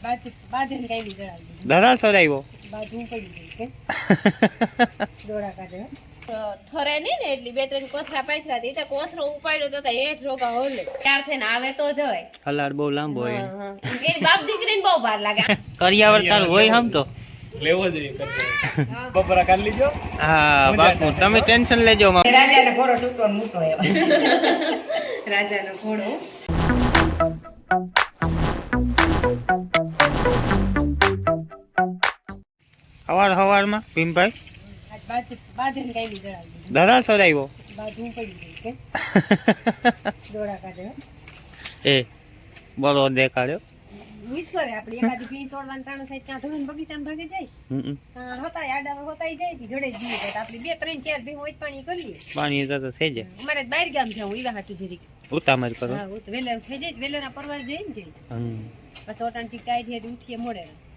દોડા કાઢે ઠરે નહીં ને એટલી બે ત્રણ કોથરા પાથરા હતી તો કોથરો ઉપાડ્યો તો હેઠ રોગા હોલે. ત્યાર થઈને આવે તો જવાય હલાડ બહુ લાંબો હોય. એની બાપ દીકરીને બહુ વાર લાગે. કરિયાવર તાર હોય હમ તો? લેવો જોઈએ કરતો. બપોરા કાઢી હા બાપુ તમે ટેન્શન લેજો રાજાને ઘોડો છૂટો ને રાજાનો ઘોડો. જાય. તો ભીમભાઈ બે ત્રણ ચાર ભી દેખાડ્યો પાણી તો થઈ જાય. અમારે બહાર ગામ છે હું ઈવા હાટુ જરીક. ઉતામળ કરો. તો થઈ જાય વેલેરા પરવાર જઈ ને જઈ. પછી ઓટાણથી કાઢીએ ઉઠીએ મોડે.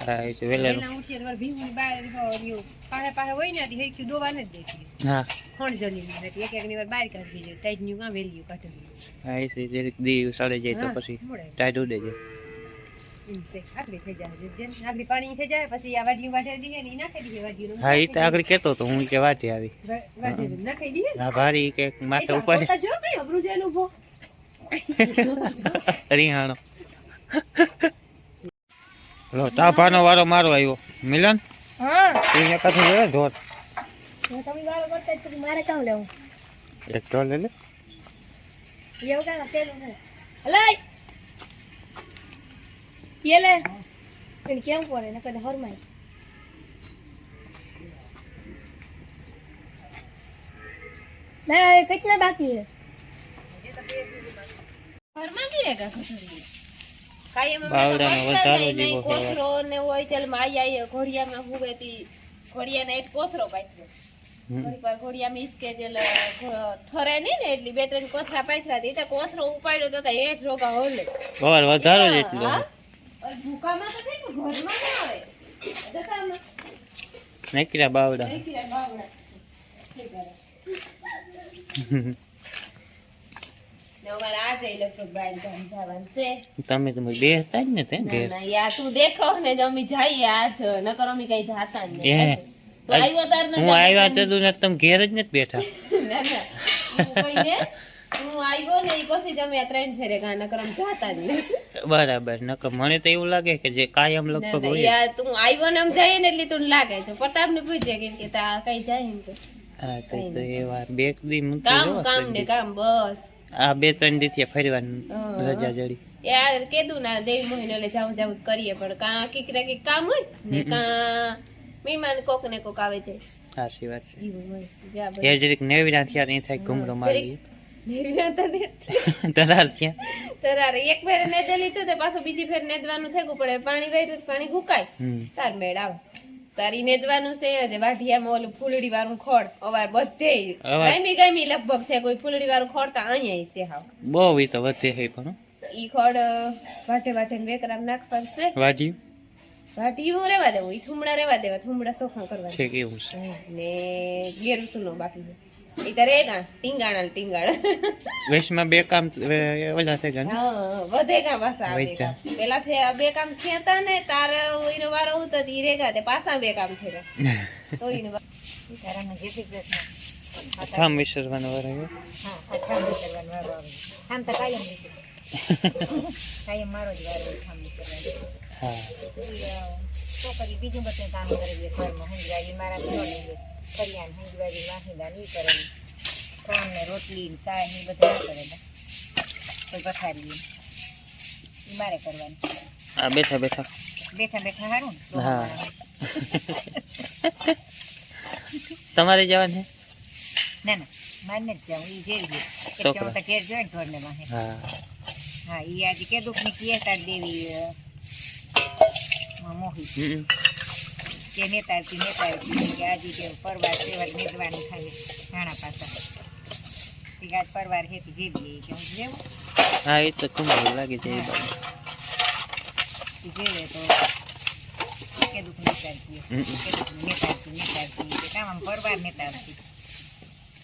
હા એ તો વેલેરું વેલા ઉઠીએ તો વાર બહાર રહ્યો પાહે પાહે હોય ને તી હેક્યું દોવાને જ દેખીએ હા. ખણ જલી ને એક એક ની વાર બહાર કાઢી જાય ટાઈટ ન્યુ કાં વેલ્યુ કાઢી હા એ તો જરીક દી સડે જાય તો પછી ટાઈટ ઉડે જાય ને હા એ તો આગળ કેતો તો હું કે વાટી આવી. હા. ભારી કે માથે ઉપર રીહાણો. લો તાભાનો વારો મારો આવ્યો. મિલન? હા. તું અહીંયા કાથી જોયે ધોર. તમે વારો કરતા તો મારે કામ લેવું? એક તો લે લે. એવું કા સેલું હલે. યેલે એને કેમ પડે? ને કદે હરમાય. ના કેટલા બાકી છે? ઘરમાં બી રેગા ખસડી કાયમ અમે તો બાવડાનો વધારો જ કોથરો ને હોય તેલ આઈ ઘોડિયામાં હુવે તી? ઘોડિયાને એક કોથરો વાર ઘોડિયામાં જેલ ઠરે નહીં ને એટલી બે ત્રણ કોથરા પાથરા હતી કોથરો ઉપાડ્યો તો તો હેઠ રોગા હોલે. બરાબર વધારો જ એટલો. ભૂકામાં તો થઈ ઘરમાં ના આવે. જતામાં. નીકળ્યા બાવડા. થઈ બાવડા. થઈ ગયા. ને અમારે આજે લગભગ બહાર ગામ જવાનું છે તમે તો બે હતા જ ને તે ઘેર. તું દેખો ને અમે જઈએ આજ. નકર અમે કઈ જાતા જ નહીં હું આવ્યા તો તું તમે ઘેર જ નથી બેઠા. ના ના. એવું કઈ ને? હું આવ્યો ને પછી જ ત્રણ ફેરે નકર અમે જાતા જ નહીં બરાબર નકર મને તો એવું લાગે કે જે કાયમ લગભગ હોય યા તું આવ્યો ને આમ જઈએ ને એટલે તું લાગે છે. પ્રતાપ ને પૂછે કે તા કઈ જાય ને કે. હા તો તો એ વાર બે દી કામ કામ ને કામ બસ. આ બે ત્રણ દી થયા ફરવાનું રજા જડી. એ આ કીધું ના દેવી મોહિને લે જાઉં જાઉં કરીએ પણ કા કીક ને કીક કામ હોય ને કા મહેમાન કોક ને કોક આવે છે. સાચી વાત છે. એ જરીક નેવીના થયા નહીં થાય ઘૂમરો મારી બધું તને તરાર થયા. તરારે. એક ફેર નેદેલી તો પાછું બીજી ફેર નેદવાનું થેકું પડે. પાણી વાર્યું પાણી ભૂકાય. તાર મેળ આવે. તારી નેદવાનું છે જ. વાઢિયામાં ઓલું ફૂલડી વાળું ખોડ અવાર બધે. ગમી ગમી લગભગ છે. કોઈ ફૂલડી વાળું ખોડ તો અહીંયા છે હાવ. બહુ ઈ તો વધે હે પણ ઈ ખોડ વાટે વાટે ને બેકરામ નાખવાનું છે. વાઢ્યું? વાઢિયું રેવા દેવું ઈ થુમડા રેવા દેવા થુમડા સોખા કરવા છે. કેવું છે ને ગેરુસુનો બાકી છે. ઈ તો રેગા ટીંગાણા ટીંગાણા. વેશમાં બે કામ ઓલા થઈ ગયા હા વધે કા પાછા આવે પેલા થે બે કામ થયા ને તાર ઈનો વારો હતો ઈ રેગા તે પાછા બે કામ થયા તો. ઈનો સીતારામને જય શ્રી કૃષ્ણ અથામ વિસરવાનો વાર આવ્યો? હા અઠામ કરવાનો વારો આવે આમ તો કાયમ રીતે કાયમ મારો જ વારો ઠામ કરવાનો હા છોકરી બીજું બધું કામ કરે છે? ઘરમાં હંજવારી મારા ઘરો ને કરિયાણ હંજવારી વાહિંદા ની. કરે કામ ને રોટલી ને ચા ને. એ બધું ના કરે ને કોઈ પથારી એ મારે કરવાનું આ બેઠા બેઠા બેઠા બેઠા હારું ને હા તમારે જવાનું છે. ના ના મારે નથી જવું એ જેવી છે એક છોકરા. ચૌટા ઘેર જોઈ ને ઘરને વાહે હા. હા. એ આજે કીધું કે કીએ તાર દેવી અ, મોહી. કે નેતારતી નેતારતી કે આજે કે પરવાર તહેવાર મેદવાની ખાલી ઘણા પાછા કે આજ પરવાર હેતી જેવી કે હું જેવું? હા એ તો કુંભ લાગે છે એ. કે જેવે તો કે નેતારતી હમ. કીધું કે નેતારતી નેતારતી કે કામ આમ પરવાર નેતારતી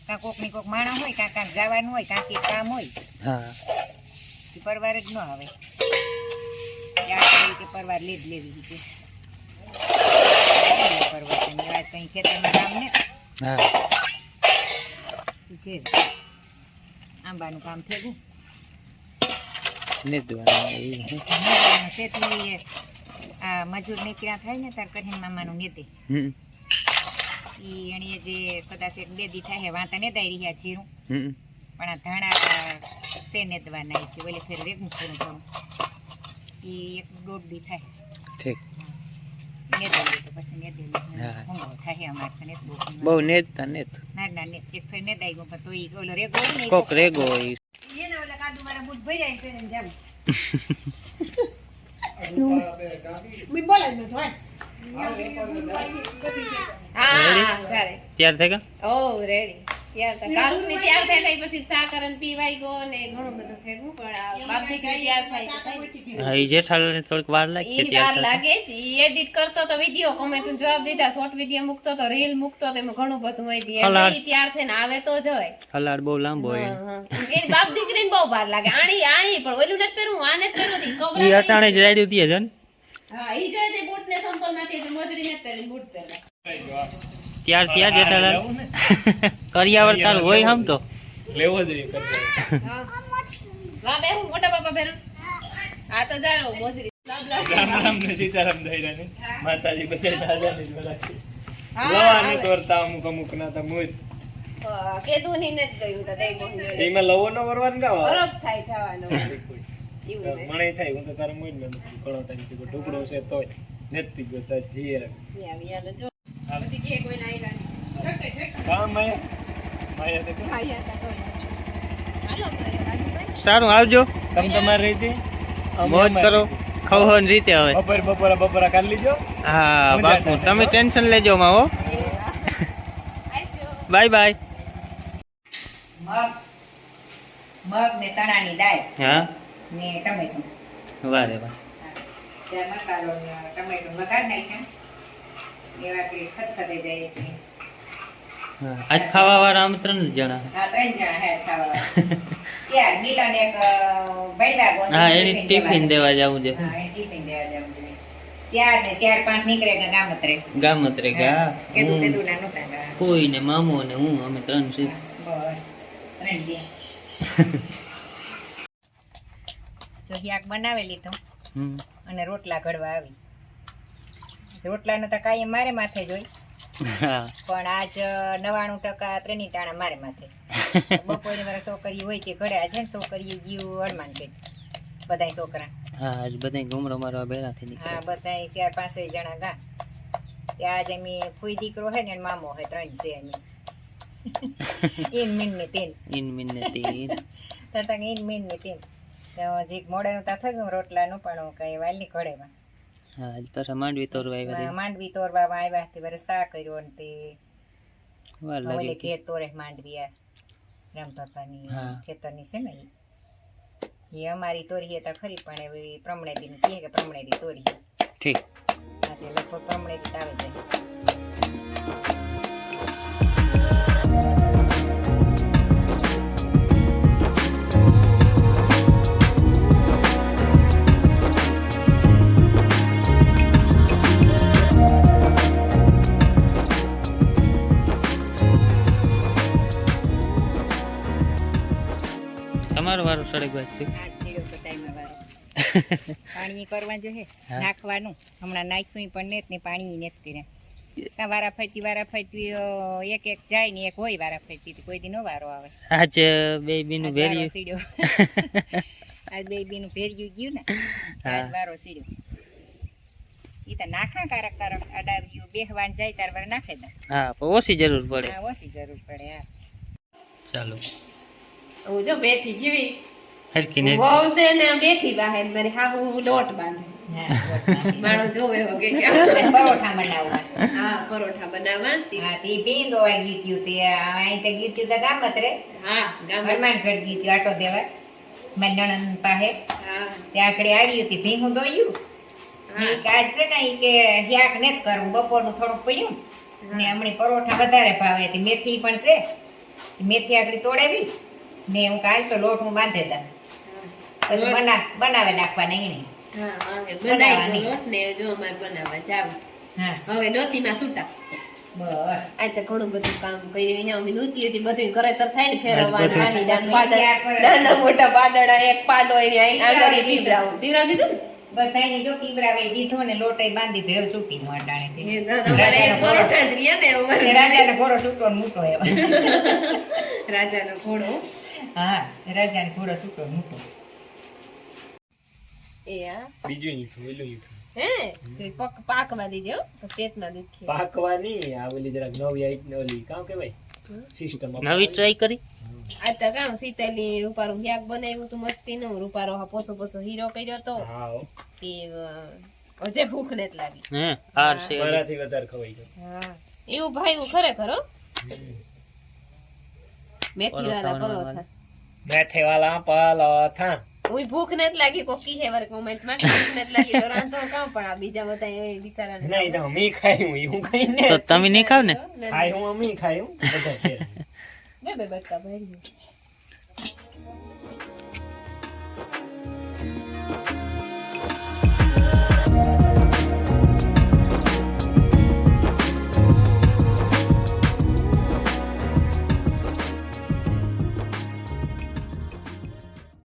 કાં કોકની કોક માણસ હોય કાં કાંક જવાનું હોય કાંક કામ હોય. હા. પરવાર જ ન આવે. કે કે કે પરવાર લીધ લેવી છે. પરવાર તમે આજ કંઈ ખેતરમાં કામ ને? હા. છે. આંબાનું કામ થયું. નેદવાનું એ હે. તેથી આ મજૂર નીકળ્યા થાય ને તાર કરીને મામાનું નેતે હમ. ઈ એણીએ જે કદાચ એક બે દી થાય વાંતા નેદાઈ રહ્યા જીરું પણ આ ધાણા સે નેદવાના છે ઓલી ફેર વેગું થોડું થોડું ઈ એક દોઢ બી થાય. ઠીક. નેત બહુ બહુ નેત. ના ના નેત. એક ફેર નેદાઈ ગયું પણ તો ઈ ઓલો રેગો કોક રેગો હોય એને ઓલા કાદુ મારા બૂટ છે જેમ નતું તૈયાર થઈ ગયા? Oh ready. યાર તો કાલની તૈયાર થાય કઈ પછી શાક અને પીવાઈ ગયો ને ઘણું બધું થયું પણ બાપ દીકરી તૈયાર થાય તો હા એ જેઠાલાલને થોડીક વાર લાગશે ઈ વાર લાગે જ એડિટ કરતો તો વિડિયો કોમેન્ટ જવાબ દીધા શોર્ટ વિડિયો મૂકતો તો રીલ મૂકતો તો એમાં ઘણું બધું હોય દી ત્યાર થઈને આવે તો જવાય હલાડ બહુ લાંબો હોય. હા, હા. બાપ દીકરીને બહુ વાર લાગે. આણી આણી પણ ઓલું નથી આને જ. એ અટાણે જ રાડ્યું દીએ છે હા ઈ જોઈએ તે બૂટ ને સંપલમાંથી એટલે મોજડી પહેરી બૂટ પહેરે ત્યાર ત્યાં જેઠાલાલ ને? કરિયાવર તારું હોય હમ તો. લેવો જોઈએ. વાહ બે મોટા બાપા આ તો. રામ રામ ને સીતારામ દૈરાની. માતાજી બધા દાદાની જ લવાની અમુક અમુક ના તા મુજ. ની ગયું તો દઈ એમાં લવો ન વરવાનું ગાવ બરફ થાય થાય હું તો તારા મુજ તારી કીધું ટુકડો છે તોય. ગયો આવે. જી જો. કોઈ ના આવ્યા. કામ તે આયા તા તો સારું આવજો. તમે તમારી રીતે? મોજ કરો. ખવન રીતે હવે બપોર બપોરા બપોરા કરી લીજો. હા બાપુ તમે ટેન્શન લેજો માવો હો. Bye bye. મગ મગ ને સણાની દાળ. હા? ને ટમેટું. વારે વાહ ત્યાં મસાલો ટમેટું વઘાર નાખ્યા. એવા કે ખતખતે જાય છે. આજ ખાવા વાળા આમંત્રણ જ જણા. હા ત્રણ જણા હે ખાવા ત્યાં ગીલા ને એક ભૈડા હા એ ટિફિન દેવા જવું છે. હા ટિફિન દેવા જવું છે. ચાર ને ચાર પાંચ નીકળે કે ગામત્રે ગામત્રે ગા હું કીધું ના ગયા. કોઈ ને મામો ને હું અમે ત્રણ છે બસ. ત્રણ દે જો શાક બનાવેલી તો હમ. અને રોટલા ઘડવા આવી. રોટલાનો તો કાંઈ મારે માથે જોઈ પણ આજ નવાણું ટકા ત્રેની ટાણા મારે માથે. બપોરે મારા છોકરી હોય કે ઘરે આજે ને ગયું અડમાન કે બધાય છોકરા. હા આજ બધા ગુમરો મારવા ભેળા થઈ હા બધા બધાય ચાર પાંચ જણા ગા. ત્યાં આજે અમે ફૂઈ દીકરો હે ને મામો હે ત્રણ છે અમે ઇન મીન ને તીન. ઇન મિન્નતી તતા ઇન મીન ને તીન. તો જીક મોડે તા થઈ ગયું રોટલાનું પણ કઈ વાલની ઘડેમાં હા પાછા માંડવી તોરવા આવ્યા. માંડવી તોરવા આવ્યા તે વરે સા કર્યો ને તે વાર લાગી ઘેર તોરે માંડવી આ રામ બાપાની. ખેતરની છે ને. એ અમારી તોરીએ તો ખરી પણ હવે પ્રમણેદી ને કહે કે પ્રમણેદી તોરી ઠીક હા તે લગભગ પ્રમણેદી જ આવે છે સડક ટાઈમે પાણી કરવા જોઈએ નાખવાનું. હમણાં નાખ્યું પણ નેત ને પાણી નથી કર્યા. વારા ફરતી વારા ફરતી એક એક જાય ને એક હોય વારા ફરતી કોઈ દી નો વારો આવે. આજ બેબી નું ભેર્યું. સીડ્યો. આજ બેબી નું ભેર્યું ગયું ને આજ વારો સીડ્યો. ઈ તો નાખા કારક કારક અડાવ્યું બેહવાન જાય તાર વાર નાખે દે. હા પણ ઓછી જરૂર પડે. હા ઓછી જરૂર પડે હા. ચાલો. ઓ જો બેઠી જેવી. હરકી ને છે ને બેઠી બહાર મારી હાહુ લોટ બાંધે. હા, મારો જોવે વગે કે પરોઠા બનાવવા. હા પરોઠા બનાવવા. હા તે ભીંડો આ ગીત્યું તે અહીં તો ગીત્યું તો ગામત રે. હા ગામ હનુમાનગઢ ગીત્યું આટો દેવા નણંદ પાસે. હા. ત્યાં આગળ આવ્યું હતી ભીંગું દોયું. ને ઈ કે છે ને કે હ્યાક ને કરવું બપોરનું થોડુંક પડ્યું ને. હમણાં પરોઠા વધારે ભાવે હતી મેથી પણ છે. મેથી આગળ તોડાવી. ને હું કાલ તો લોટ હું બાંધે બના બનાવે નાખવા નહીં હા હા બનાવી દો લોટ ને જો અમારે બનાવવા જાવ. હા. હવે નસીમાં છૂટા બસ. આ તો ઘણું બધું કામ કરી અમે નહોતી હતી બધું કરે તો થાય ને ફેરવવાનું બધું. નાની દાન તૈયાર નાના મોટા પાડડા એક પાડો એની આગળ પીવડાવું. પીવડાવી દીધું બધાયને જો પીવરાવે દીધો ને લોટે બાંધી દીધો એવું સૂકી ને મોટાણે અમારે પરોઠા જ રહ્યા ને અમારે. રાજાને ઘોડો છૂટો ને રાજાનો ઘોડો. હા રાજાને ઘોડો સૂટો ને મૂકો એ બીજું હે? પાકવા તો પેટમાં દુખે. પાકવાની આ ઓલી જરાક નવી આઈટ ઓલી કામ કેવાય સિસ્ટમ નવી ટ્રાય કરી? આ તો કામ શીતલી રૂપારું શાક બનાવ્યું હતું મસ્તી નું. રૂપારો હા પોસો પોસો હીરો કર્યો તો. હા એ અ, હજે ભૂખ નથી લાગી. હે હાર છે. મારાથી વધારે ખવાઈ ગયો. હા. એવું ભાઈ એવું ખરેખર હો મેથી વાળા પરોઠા. મેથે વાલા પરોઠા. ઉઈ ભૂખ નથી લાગી કોકી હે વર કોમેન્ટમાં ભૂખ નથી લાગી તો રાંધો કામ પણ આ બીજા બધા એ બિચારાને નહીં તો મી ખાઈ હું હું ખાઈ ને તો તમે નહીં ખાવ ને? ખાઈ હું અમી ખાયું બધા છે બે બે બટકા ભરી